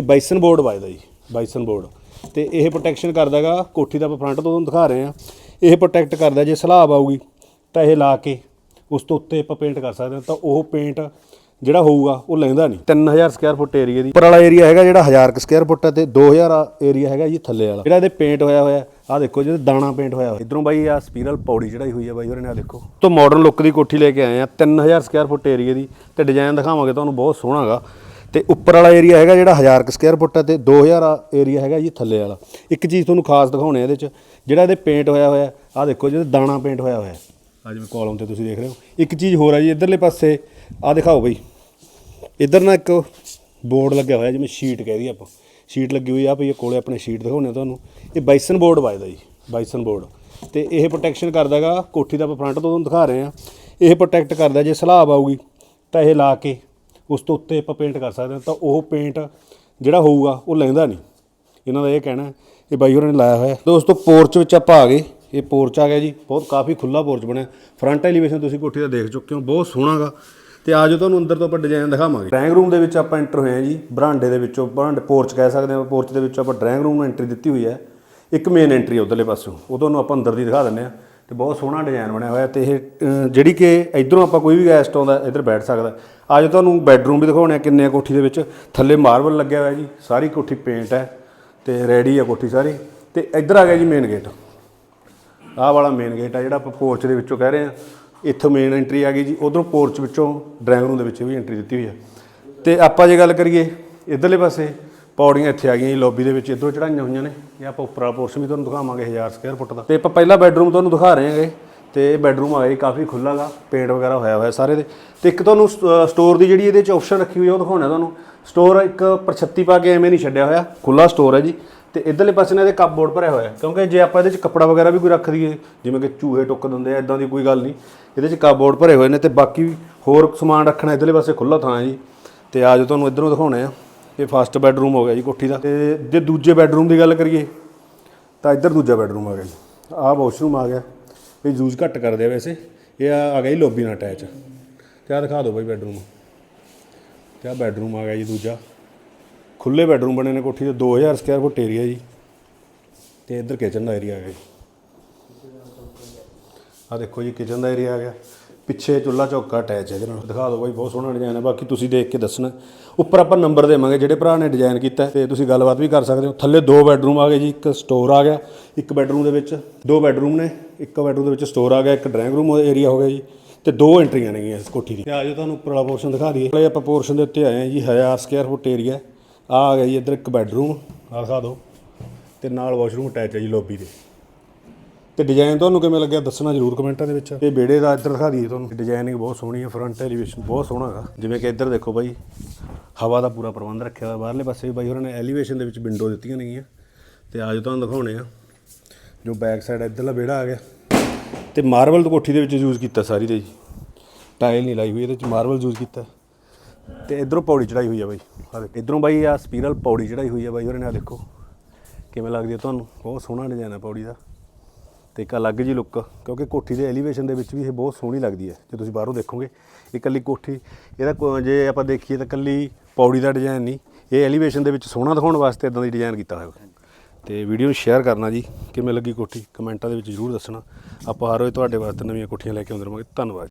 ਬਾਈਸਨ board ਵੱਜਦਾ ਜੀ ਬਾਈਸਨ board. ਤੇ ਇਹ ਪ੍ਰੋਟੈਕਸ਼ਨ ਕਰਦਾਗਾ, ਕੋਠੀ ਦਾ ਆਪਾਂ ਫਰੰਟ ਤੋਂ ਤੁਹਾਨੂੰ ਦਿਖਾ ਰਹੇ ਆ ਇਹ ਪ੍ਰੋਟੈਕਟ ਕਰਦਾ, ਜੇ ਸਲਾਬ ਆਊਗੀ, ਤਾਂ ਇਹ ਲਾ ਕੇ ਉਸ ਤੋਂ ਉੱਤੇ ਆਪਾਂ ਪੇਂਟ ਕਰ ਸਕਦੇ ਹਾਂ। ਤਾਂ ਉਹ ਪੇਂਟ ਜਿਹੜਾ ਹੋਊਗਾ, ਉਹ ਲੈਂਦਾ ਨਹੀਂ। 3000 ਸਕੁਅਰ ਫੁੱਟ ਏਰੀਆ ਦੀ। ਉੱਪਰ ਵਾਲਾ ਏਰੀਆ ਹੈਗਾ ਜਿਹੜਾ 1000 ਸਕੁਅਰ ਫੁੱਟ ਹੈ ਤੇ 2000 ਏਰੀਆ ਹੈਗਾ ਜੀ ਥੱਲੇ ਵਾਲਾ। ਜਿਹੜਾ ਇਹਦੇ ਪੇਂਟ ਹੋਇਆ ਹੋਇਆ ਆ ਦੇਖੋ ਜਿਹੜਾ ਦਾਣਾ ਪੇਂਟ ਹੋਇਆ ਹੋਇਆ। ਇਧਰੋਂ ਬਾਈ ਆ ਸਪੀਰਲ ਪੌੜੀ ਚੜਾਈ ਹੋਈ ਹੈ ਬਾਈ ਹੋਰੇ ਨੇ ਆ ਦੇਖੋ। ਤੋਂ ਮਾਡਰਨ ਲੁੱਕ ਦੀ ਕੋਠੀ ਲੈ ਕੇ ਆਏ ਆ। 3000 ਸਕੁਅਰ ਫੁੱਟ ਏਰੀਆ ਦੀ। ਤੇ ਡਿਜ਼ਾਈਨ ਦਿਖਾਵਾਂਗੇ ਤੁਹਾਨੂੰ, ਬਹੁਤ ਸੋਹਣਾਗਾ। ਤੇ ਉੱਪਰ ਵਾਲਾ ਏਰੀਆ ਹੈਗਾ ਜਿਹੜਾ 1000 ਸਕੁਅਰ ਫੁੱਟ ਹੈ ਤੇ 2000 ਏਰੀਆ ਹੈਗਾ ਜੀ ਥੱਲੇ ਵਾਲਾ। ਇੱਕ ਚੀਜ਼ ਤੁਹਾਨੂੰ ਖਾਸ ਦਿਖਾਉਣੇ ਆ ਇਹਦੇ ਚ, ਜਿਹੜਾ ਇਹਦੇ ਪੇਂਟ ਹੋਇਆ ਹੋਇਆ ਆ ਦੇਖੋ ਜਿਹੜਾ ਦਾਣਾ ਪੇਂਟ ਹੋਇਆ ਹੋਇਆ। ਆ ਜਿਵੇਂ ਕਾਲਮ ਤੇ ਤੁਸੀਂ ਦੇਖ ਰਹੇ ਹੋ। ਇੱਕ ਚੀਜ਼ ਹੋਰ ਆ ਜੀ, ਇਧਰਲੇ ਪਾਸੇ ਆ ਦਿਖਾਓ ਬਈ। ਇੱਧਰ ਨਾ ਇੱਕ ਬੋਰਡ ਲੱਗਿਆ ਹੋਇਆ, ਜਿਵੇਂ ਸ਼ੀਟ ਕਹਿ ਦਈਏ ਆਪਾਂ। ਸ਼ੀਟ ਲੱਗੀ ਹੋਈ ਆ ਭਈ ਕੋਲੇ ਆਪਣੇ ਸ਼ੀਟ ਦਿਖਾਉਣੇ ਆ ਤੁਹਾਨੂੰ। ਇਹ ਬਾਈਸਨ ਬੋਰਡ ਵੱਜਦਾ ਜੀ ਬਾਈਸਨ ਬੋਰਡ ਤੇ ਇਹ ਪ੍ਰੋਟੈਕਸ਼ਨ ਕਰਦਾਗਾ ਕੋਠੀ ਦਾ ਆਪਾਂ ਫਰੰਟ ਤੋਂ ਤੁਹਾਨੂੰ ਦਿਖਾ ਰਹੇ ਆ। ਇਹ ਪ੍ਰੋਟੈਕਟ ਕਰਦਾ ਜੇ ਸਲਾਬ ਆਊਗੀ, ਤਾਂ ਇਹ ਲਾ ਕੇ ਉਸ ਤੋਂ ਉੱਤੇ ਆਪਾਂ ਪੇਂਟ ਕਰ ਸਕਦੇ ਹਾਂ, ਤਾਂ ਉਹ ਪੇਂਟ ਜਿਹੜਾ ਹੋਊਗਾ, ਉਹ ਲੈਂਦਾ ਨਹੀਂ। ਇਹਨਾਂ ਦਾ ਇਹ ਕਹਿਣਾ ਇਹ ਬਾਈ ਹੋਰਾਂ ਨੇ ਲਾਇਆ ਹੋਇਆ ਦੋਸਤੋ ਪੋਰਚ ਵਿੱਚ ਆਪਾਂ ਆ ਗਏ। ਇਹ ਪੋਰਚ ਆ ਗਿਆ ਜੀ। ਬਹੁਤ ਕਾਫੀ ਖੁੱਲਾ ਪੋਰਚ ਬਣਿਆ। ਫਰੰਟ ਐਲੀਵੇਸ਼ਨ ਤੁਸੀਂ ਕੋਠੀ ਦਾ ਦੇਖ ਚੁੱਕੇ ਹੋ, ਬਹੁਤ ਸੋਹਣਾਗਾ ਤੇ ਆਜੋ ਤੁਹਾਨੂੰ ਅੰਦਰ ਤੋਂ ਆਪਾਂ ਡਿਜ਼ਾਈਨ ਦਿਖਾਵਾਂਗੇ। ਡਰਾਇੰਗ ਰੂਮ ਦੇ ਵਿੱਚ ਆਪਾਂ ਐਂਟਰ ਹੋਏ ਹਾਂ ਜੀ, ਬਰਾਂਡੇ ਦੇ ਵਿੱਚੋਂ। ਬਰਾਂਡੇ ਪੋਰਚ ਕਹਿ ਸਕਦੇ ਹਾਂ ਪੋਰਚ ਦੇ ਵਿੱਚੋਂ ਆਪਾਂ ਡਰਾਇੰਗ ਰੂਮ ਨੂੰ ਐਂਟਰੀ ਦਿੱਤੀ ਹੋਈ ਹੈ। ਇੱਕ ਮੇਨ ਐਂਟਰੀ ਉਧਰਲੇ ਪਾਸੋਂ ਉਹ ਤੁਹਾਨੂੰ ਆਪਾਂ ਅੰਦਰ ਦੀ ਦਿਖਾ ਦਿੰਦੇ ਆ ਤੇ ਬਹੁਤ ਸੋਹਣਾ ਡਿਜ਼ਾਈਨ ਬਣਿਆ ਹੋਇਆ ਤੇ ਇਹ ਜਿਹੜੀ ਕਿ ਇਧਰੋਂ ਆਪਾਂ ਕੋਈ ਵੀ ਗੈਸਟ ਆਉਂਦਾ, ਇੱਧਰ ਬੈਠ ਸਕਦਾ। ਅੱਜ ਤੁਹਾਨੂੰ ਬੈੱਡਰੂਮ ਵੀ ਦਿਖਾਉਣੇ ਆ, ਕਿੰਨੇ ਆ ਕੋਠੀ ਦੇ ਵਿੱਚ। ਥੱਲੇ ਮਾਰਬਲ ਲੱਗਿਆ ਹੋਇਆ ਜੀ, ਸਾਰੀ ਕੋਠੀ ਪੇਂਟ ਹੈ ਤੇ ਰੈਡੀ ਆ ਕੋਠੀ ਸਾਰੀ। ਤੇ ਇੱਧਰ ਆ ਗਿਆ ਜੀ ਮੇਨ ਗੇਟ ਆਹ ਵਾਲਾ ਮੇਨ ਗੇਟ ਆ ਜਿਹੜਾ ਆਪਾਂ ਪੋਰਚ ਦੇ ਵਿੱਚੋਂ ਕਹਿ ਰਹੇ ਆ। ਇੱਥੋਂ ਮੇਨ ਐਂਟਰੀ ਆ ਗਈ ਜੀ, ਉਧਰੋਂ ਪੋਰਚ ਵਿੱਚੋਂ ਡਰਾਇੰਗ ਰੂਮ ਦੇ ਵਿੱਚ ਵੀ ਐਂਟਰੀ ਦਿੱਤੀ ਹੋਈ ਆ। ਤੇ ਆਪਾਂ ਜੇ ਗੱਲ ਕਰੀਏ, ਇਧਰਲੇ ਪਾਸੇ ਪੌੜੀਆਂ ਇੱਥੇ ਆ ਗਈਆਂ ਜੀ ਲੌਬੀ ਦੇ ਵਿੱਚ, ਇਧਰੋਂ ਚੜਾਈਆਂ ਹੋਈਆਂ ਨੇ। ਇਹ ਆਪਾਂ ਉੱਪਰ ਵਾਲਾ ਪੋਰਸ਼ਨ ਵੀ ਤੁਹਾਨੂੰ ਦਿਖਾਵਾਂਗੇ 1000 ਸਕੁਅਰ ਫੁੱਟ ਦਾ। ਤੇ ਆਪਾਂ ਪਹਿਲਾ ਬੈੱਡਰੂਮ ਤੁਹਾਨੂੰ ਦਿਖਾ ਰਹੇ ਹਾਂਗੇ। ਤੇ ਇਹ ਬੈੱਡਰੂਮ ਆ ਗਿਆ ਜੀ ਕਾਫੀ ਖੁੱਲਾਗਾ ਪੇਂਟ ਵਗੈਰਾ ਹੋਇਆ ਹੋਇਆ ਸਾਰੇ ਦੇ। ਤੇ ਇੱਕ ਤੁਹਾਨੂੰ ਸਟੋਰ ਦੀ ਜਿਹੜੀ ਇਹਦੇ ਚ ਆਪਸ਼ਨ ਰੱਖੀ ਹੋਈ ਹੈ ਉਹ ਦਿਖਾਉਣਾ ਤੁਹਾਨੂੰ। ਸਟੋਰ ਇੱਕ ਪਰਛੱਤੀ ਪਾ ਕੇ ਐਵੇਂ ਨਹੀਂ ਛੱਡਿਆ ਹੋਇਆ। ਖੁੱਲਾ ਸਟੋਰ ਹੈ ਜੀ। ਤੇ ਇਧਰਲੇ ਪਾਸੇ ਨਾਲ ਇਹਦੇ ਕੱਪਬੋਰਡ ਭਰਿਆ ਹੋਇਆ। ਕਿਉਂਕਿ ਜੇ ਆਪਾਂ ਇਹਦੇ ਚ ਕੱਪੜਾ ਵਗੈਰਾ ਵੀ ਕੋਈ ਰੱਖ ਦਈਏ, ਜਿਵੇਂ ਕਿ ਚੂਹੇ ਟੁੱਕ ਦਿੰਦੇ ਆ ਇਦਾਂ ਦੀ ਕੋਈ ਗੱਲ ਨਹੀਂ। ਇਹਦੇ ਚ ਕੱਪਬੋਰਡ ਭਰੇ ਹੋਏ ਨੇ ਤੇ ਬਾਕੀ ਹੋਰ ਸਮਾਨ ਰੱਖਣਾ ਇਧਰਲੇ ਪਾਸੇ ਖੁੱਲਾ ਥਾਂ ਹੈ ਜੀ। ਤੇ ਆਜੋ ਤੁਹਾਨੂੰ ਇਧਰੋਂ ਦਿਖਾਉਣੇ ਆ। ਇਹ ਫਸਟ ਬੈੱਡਰੂਮ ਹੋ ਗਿਆ ਜੀ ਕੋਠੀ ਦਾ। ਤੇ ਜੇ ਦੂਜੇ ਬੈੱਡਰੂਮ ਦੀ ਗੱਲ ਕਰੀਏ, ਤਾਂ ਇੱਧਰ ਦੂਜਾ ਬੈੱਡਰੂਮ ਆ ਗਿਆ ਜੀ। ਆਹ ਵਾਸ਼ਰੂਮ ਆ ਗਿਆ। ਇਹ ਯੂਜ਼ ਘੱਟ ਕਰਦੇ ਆ ਵੈਸੇ। ਇਹ ਆ ਆ ਗਿਆ ਜੀ ਲੌਬੀ ਨਾਲ ਅਟੈਚ ਤੇ ਆ ਦਿਖਾ ਦਿਓ ਬਾਈ ਬੈੱਡਰੂਮ ਤੇ ਆ ਬੈੱਡਰੂਮ ਆ ਗਿਆ ਜੀ ਦੂਜਾ। ਖੁੱਲੇ ਬੈੱਡਰੂਮ ਬਣੇ ਨੇ ਕੋਠੀ ਦੇ 2000 ਸਕੁਅਰ ਫੁੱਟ ਏਰੀਆ ਜੀ। ਤੇ ਇੱਧਰ ਕਿਚਨ ਦਾ ਏਰੀਆ ਆ ਗਿਆ ਜੀ। ਆ ਦੇਖੋ ਜੀ ਕਿਚਨ ਦਾ ਏਰੀਆ ਆ ਗਿਆ। ਪਿੱਛੇ ਚੁੱਲਾ ਚੌਕਾ ਅਟੈਚ ਹੈ ਇਹਦੇ ਨਾਲ। ਦਿਖਾ ਦਿਓ ਬਾਈ ਬਹੁਤ ਸੋਹਣਾ ਡਿਜ਼ਾਈਨ ਹੈ। ਬਾਕੀ ਤੁਸੀਂ ਦੇਖ ਕੇ ਦੱਸਣਾ। ਉੱਪਰ ਆਪਾਂ ਨੰਬਰ ਦੇਵਾਂਗੇ ਜਿਹੜੇ ਭਰਾ ਨੇ ਡਿਜ਼ਾਈਨ ਕੀਤਾ ਹੈ, ਤੇ ਤੁਸੀਂ ਗੱਲਬਾਤ ਵੀ ਕਰ ਸਕਦੇ ਹੋ। ਥੱਲੇ ਦੋ ਬੈੱਡਰੂਮ ਆ ਗਏ ਜੀ ਇੱਕ ਸਟੋਰ ਆ ਗਿਆ ਇੱਕ ਬੈੱਡਰੂਮ ਦੇ ਵਿੱਚ। ਦੋ ਬੈੱਡਰੂਮ ਨੇ ਇੱਕ ਬੈੱਡਰੂਮ ਦੇ ਵਿੱਚ ਸਟੋਰ ਆ ਗਿਆ ਇੱਕ ਡਰਾਇੰਗ ਰੂਮ ਏਰੀਆ ਹੋ ਗਿਆ ਜੀ ਤੇ ਦੋ ਐਂਟਰੀਆਂ ਨੇਗੀਆਂ ਇਸ ਕੋਠੀ ਦੀ ਤੇ ਆਜੋ ਤੁਹਾਨੂੰ ਉੱਪਰ ਵਾਲਾ ਪੋਰਸ਼ਨ ਦਿਖਾ ਦਈਏ। ਪਹਿਲੇ ਆਪਾਂ ਪੋਰਸ਼ਨ ਦੇ ਉੱਤੇ ਆਏ ਹਾਂ ਜੀ 1000 ਸਕੁਅਰ ਫੁੱਟ ਏਰੀਆ ਆ ਆ ਗਿਆ ਜੀ ਇੱਧਰ ਇੱਕ ਬੈੱਡਰੂਮ ਆ ਦਿਖਾ ਦਿਓ। ਤੇ ਨਾਲ ਵਾਸ਼ਰੂਮ ਅਟੈਚ ਹੈ ਜੀ ਲੌਬੀ ਦੇ। ਤੇ ਡਿਜ਼ਾਈਨ ਤੁਹਾਨੂੰ ਕਿਵੇਂ ਲੱਗਿਆ? ਦੱਸਣਾ ਜਰੂਰ ਕਮੈਂਟਾਂ ਦੇ ਵਿੱਚ। ਇਹ ਵਿਹੜੇ ਦਾ ਇੱਧਰ ਦਿਖਾ ਦਈਏ ਤੁਹਾਨੂੰ। ਡਿਜ਼ਾਈਨਿੰਗ ਬਹੁਤ ਸੋਹਣੀ ਹੈ ਫਰੰਟ ਐਲੀਵੇਸ਼ਨ ਬਹੁਤ ਸੋਹਣਾ ਹੈਗਾ। ਜਿਵੇਂ ਕਿ ਇੱਧਰ ਦੇਖੋ ਬਾਈ, ਹਵਾ ਦਾ ਪੂਰਾ ਪ੍ਰਬੰਧ ਰੱਖਿਆ ਹੋਇਆ ਬਾਹਰਲੇ ਪਾਸੇ ਵੀ ਬਾਈ ਹੋਰਾਂ ਨੇ ਐਲੀਵੇਸ਼ਨ ਦੇ ਵਿੱਚ ਵਿੰਡੋ ਦਿੱਤੀਆਂ ਨੇਗੀਆਂ। ਤੇ ਅੱਜ ਤੁਹਾਨੂੰ ਦਿਖਾਉਣੇ ਆ, ਜੋ ਬੈਕ ਸਾਈਡ ਇੱਧਰਲਾ ਵਿਹੜਾ ਆ ਗਿਆ। ਤੇ ਮਾਰਬਲ ਕੋਠੀ ਦੇ ਵਿੱਚ ਯੂਜ਼ ਕੀਤਾ ਸਾਰੀ ਦੇ ਜੀ। ਟਾਇਲ ਨਹੀਂ ਲਾਈ ਹੋਈ ਇਹਦੇ ਵਿੱਚ ਮਾਰਬਲ ਯੂਜ਼ ਕੀਤਾ। ਤੇ ਇਧਰੋਂ ਪੌੜੀ ਚੜਾਈ ਹੋਈ ਆ ਬਾਈ। ਆ ਦੇਖੋ, ਇਧਰੋਂ ਬਾਈ ਆ ਸਪੀਰਲ ਪੌੜੀ ਚੜਾਈ ਹੋਈ ਆ ਬਾਈ ਹੋਰਾਂ ਨੇ ਆ ਦੇਖੋ। ਕਿਵੇਂ ਲੱਗਦੀ ਆ ਤੁਹਾਨੂੰ? ਬਹੁਤ ਸੋਹਣਾ ਡਿਜ਼ਾਈਨ ਆ ਪੌੜੀ ਦਾ। ਤੇ ਇੱਕ ਅਲੱਗ ਜੀ ਲੁੱਕ ਕਿਉਂਕਿ ਕੋਠੀ ਦੇ ਐਲੀਵੇਸ਼ਨ ਦੇ ਵਿੱਚ ਵੀ ਇਹ ਬਹੁਤ ਸੋਹਣੀ ਲੱਗਦੀ ਹੈ, ਜੇ ਤੁਸੀਂ ਬਾਹਰੋਂ ਦੇਖੋਗੇ, ਇਹ ਇਕੱਲੀ ਕੋਠੀ, ਇਹਦਾ ਕੋ- ਜੇ ਆਪਾਂ ਦੇਖੀਏ ਤਾਂ ਇਕੱਲੀ ਪੌੜੀ ਦਾ ਡਿਜ਼ਾਈਨ ਨਹੀਂ, ਇਹ ਐਲੀਵੇਸ਼ਨ ਦੇ ਵਿੱਚ ਸੋਹਣਾ ਦਿਖਾਉਣ ਵਾਸਤੇ ਇਦਾਂ ਦੀ ਡਿਜ਼ਾਈਨ ਕੀਤਾ ਹੋਇਆ। ਤੇ ਵੀਡੀਓ ਨੂੰ ਸ਼ੇਅਰ ਕਰਨਾ ਜੀ, ਕਿਵੇਂ ਲੱਗੀ ਕੋਠੀ, ਕਮੈਂਟਾਂ ਦੇ ਵਿੱਚ ਜ਼ਰੂਰ ਦੱਸਣਾ। ਆਪਾਂ ਹਰ ਰੋਜ਼ ਤੁਹਾਡੇ ਵਾਸਤੇ ਨਵੀਆਂ ਕੋਠੀਆਂ ਲੈ ਕੇ ਆਉਂਦੇ ਰਹਾਂਗੇ ਧੰਨਵਾਦ